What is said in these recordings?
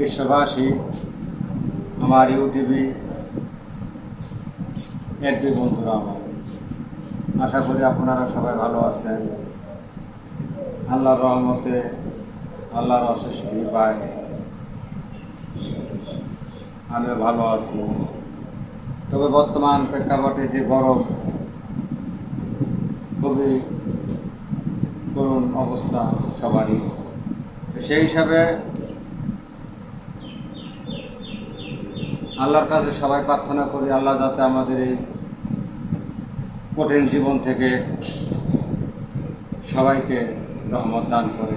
বিশ্ববাসী আমার ইউটিভি একটি বন্ধুরা আমার আশা করি আপনারা সবাই ভালো আছেন আল্লাহর রহমতে, আল্লাহর অশেষ কৃপায় আমিও ভালো আছি। তবে বর্তমান প্রেক্ষাপটে যে গরম, খুবই করুণ অবস্থা সবারই। সেই হিসাবে আল্লাহর কাছে সবাই প্রার্থনা করি, আল্লাহ যাতে আমাদের এই কঠিন জীবন থেকে সবাইকে রহমত দান করে।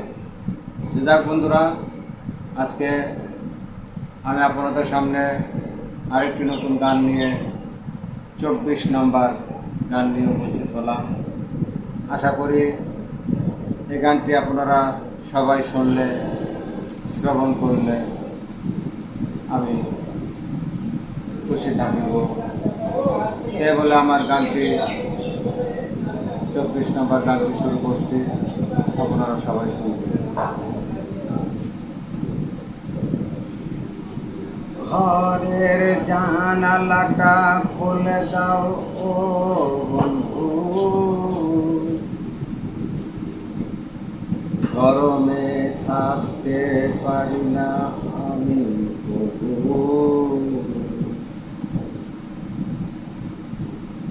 যাক বন্ধুরা, আজকে আমি আপনাদের সামনে আরেকটি নতুন গান নিয়ে চব্বিশ নম্বর গান নিয়ে উপস্থিত হলাম। আশা করি এই গানটি আপনারা সবাই শুনলে, শ্রবণ করলে আমি খুশি থাকিব। এ বলে আমার গানটি চব্বিশ নম্বর গানটি শুরু করছি। আপনারা সবাই শুনবেন। ঘরের জানালাটা খুলে দাও ও বন্ধু। গরমে থাকতে পারি না আমি প্রভু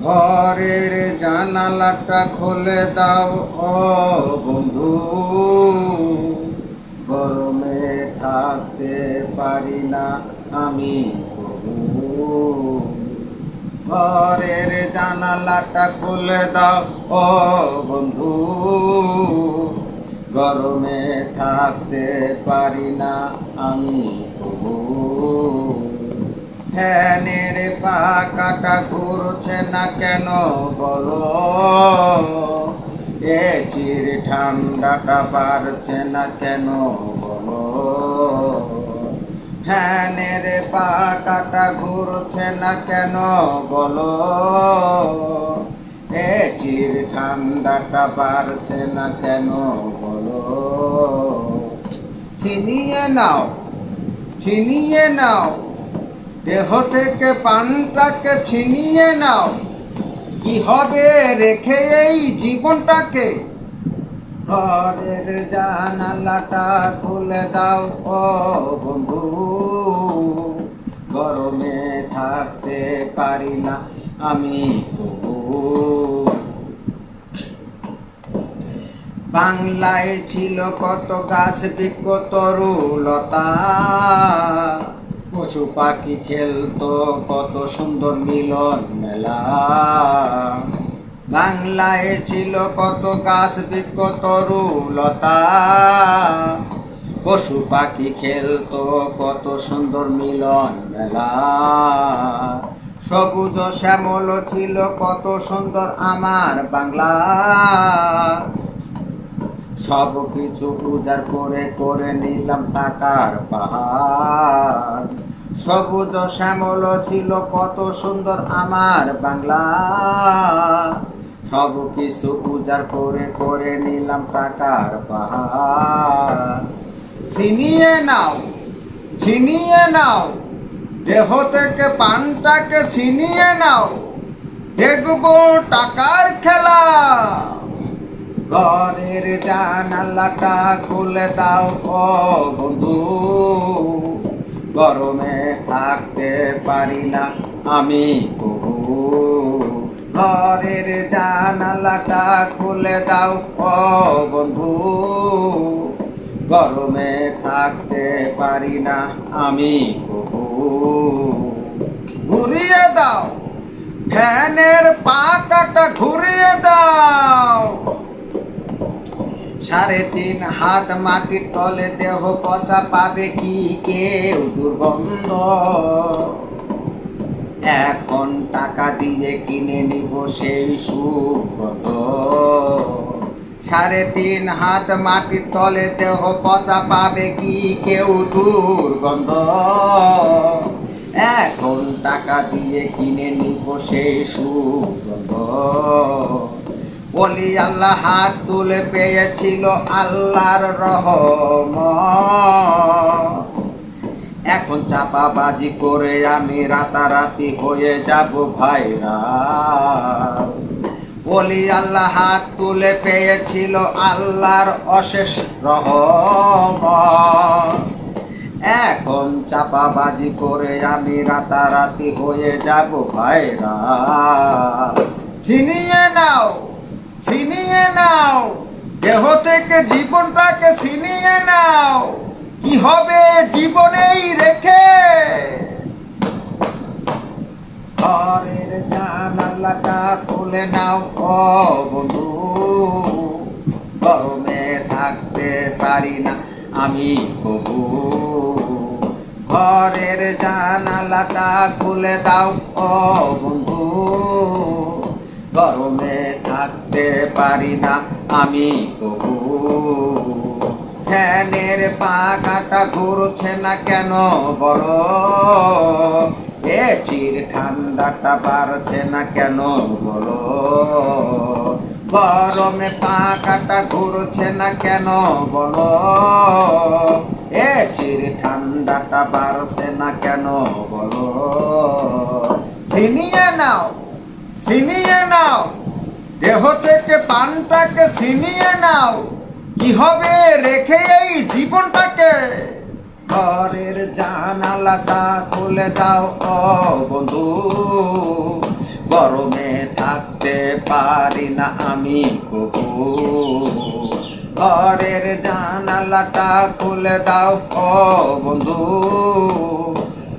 ঘরের জানালাটা খুলে দাও, ও বন্ধু। গরমে থাকতে পারি না আমি ঘরের জানালাটা খুলে দাও, ও বন্ধু। গরমে থাকতে পারি না আমি প্রভু। ফ্যানের পাকাটা ঘুরছে না কেন বলো? এ চির ঠান্ডাটা পারছে না কেন বলো? ফ্যানের পাকাটা ঘুরছে না কেন বলো? এ চির ঠান্ডাটা পারছে না কেন বলো? ছিনিয়ে নাও ছিনিয়ে নাও। দেহ থেকে পানটাকে ছিনিয়ে নাও। কি হবে রেখে এই জীবনটাকে? ঘরের জানালাটা খুলে দাও ও বন্ধু। গরমে থাকতে পারি না আমি বাংলায় ছিল কত গাছ বৃক্ষ তরুলতা পশু পাখি খেলতো, কত সুন্দর মিলন মেলা। বাংলায় ছিল কত গাছ বৃক্ষ তরুলতা পশু পাখি খেলতো, কত সুন্দর মিলন মেলা। সবুজ শ্যামল ছিল, কত সুন্দর আমার বাংলা। সব কিছু উজাড় করে করে নিলাম টাকার পাহাড়। সবুজ শ্যামল ছিল, কত সুন্দর আমার বাংলা। সব কিছু পূজার করে করে নিলাম টাকার পাহাড়। ছিনিয়ে নাও ছিনিয়ে নাও, দেহ থেকে পানটাকে ছিনিয়ে নাও, দেখব টাকার খেলা। ঘরের জানালাটা খুলে দাও, ও বন্ধু। গরমে থাকতে পারি না। আমি প্রভু ঘরের জানালাটা খুলে দাও। ও বন্ধু, গরমে থাকতে পারি না। আমি প্রভু ঘুরিয়ে দাও। ফ্যানের পাতাটা ঘুরিয়ে দাও। সাড়ে তিন হাত মাটির তলে দেহ পচা পাবে কি কেউ? দুর্গন্ধ। এখন টাকা দিয়ে কিনে নিব সেই সুগন্ধ সাড়ে তিন হাত মাটির তলে দেহ পচা পাবে কি কেউ? দুর্গন্ধ। এখন টাকা দিয়ে কিনে নিব সেই সুগন্ধ বলি আল্লাহ হাত তুলে পেয়েছিল আল্লাহর রহম। এখন চাপাবাজি করে আমি রাতারাতি হয়ে যাব ভাইরা বলি আল্লাহ হাত তুলে পেয়েছিল আল্লাহর অশেষ রহম। এখন চাপাবাজি করে আমি রাতারাতি হয়ে যাব ভাইরা ছিনিয়ে নাও। ছিনিয়ে নাও। দেহ থেকে জীবনটাকে ছিনিয়ে নাও। কি হবে জীবনেই রেখে? ঘরের জানালাটা খুলে নাও বন্ধু। গরমে থাকতে পারি না আমি কবু ঘরের জানালাটা খুলে দাও ও বন্ধু। গরমে থাকতে পারি না আমি কবু ফ্যানের পাকাটা ঘুরছে না কেন বলো? এ চির ঠান্ডাটা বাড়ছে না কেন বলো? গরমে পাকাটা ঘুরছে না কেন বলো? এ চির ঠান্ডাটা বাড়ছে না কেন বলো? ছিনিয়ে নাও ছিনিয়ে নাও। দেহ থেকে পানটাকে ছিনিয়ে নাও। কি হবে? রেখে এই জীবনটাকে। ঘরের জানালাটা খুলে দাও, ও বন্ধু। গরমে থাকতে পারি না আমি কবু। ঘরের জানালাটা খুলে দাও, ও বন্ধু।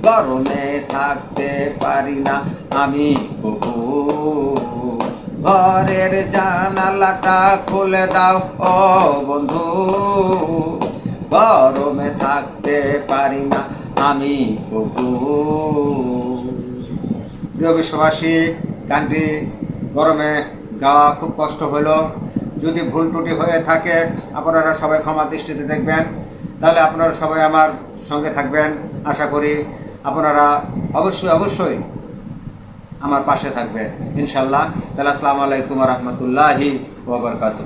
গরমে থাকতে পারি না আমি কবু। ঘরের জানালাটা খুলে দাও। ও বন্ধু, গরমে থাকতে পারি না আমি কবু প্রিয় বিশ্ববাসী, গানটি গরমে গাওয়া খুব কষ্ট হলো। যদি ভুল ত্রুটি হয়ে থাকে, আপনারা সবাই ক্ষমা দৃষ্টিতে দেখবেন। তাহলে আপনারা সবাই আমার সঙ্গে থাকবেন। আশা করি আপনারা অবশ্যই অবশ্যই আমার পাশে থাকবেন। ইনশাল্লাহ তাহলে আসসালামু আলাইকুম রহমতুল্লাহি ওবরকাতু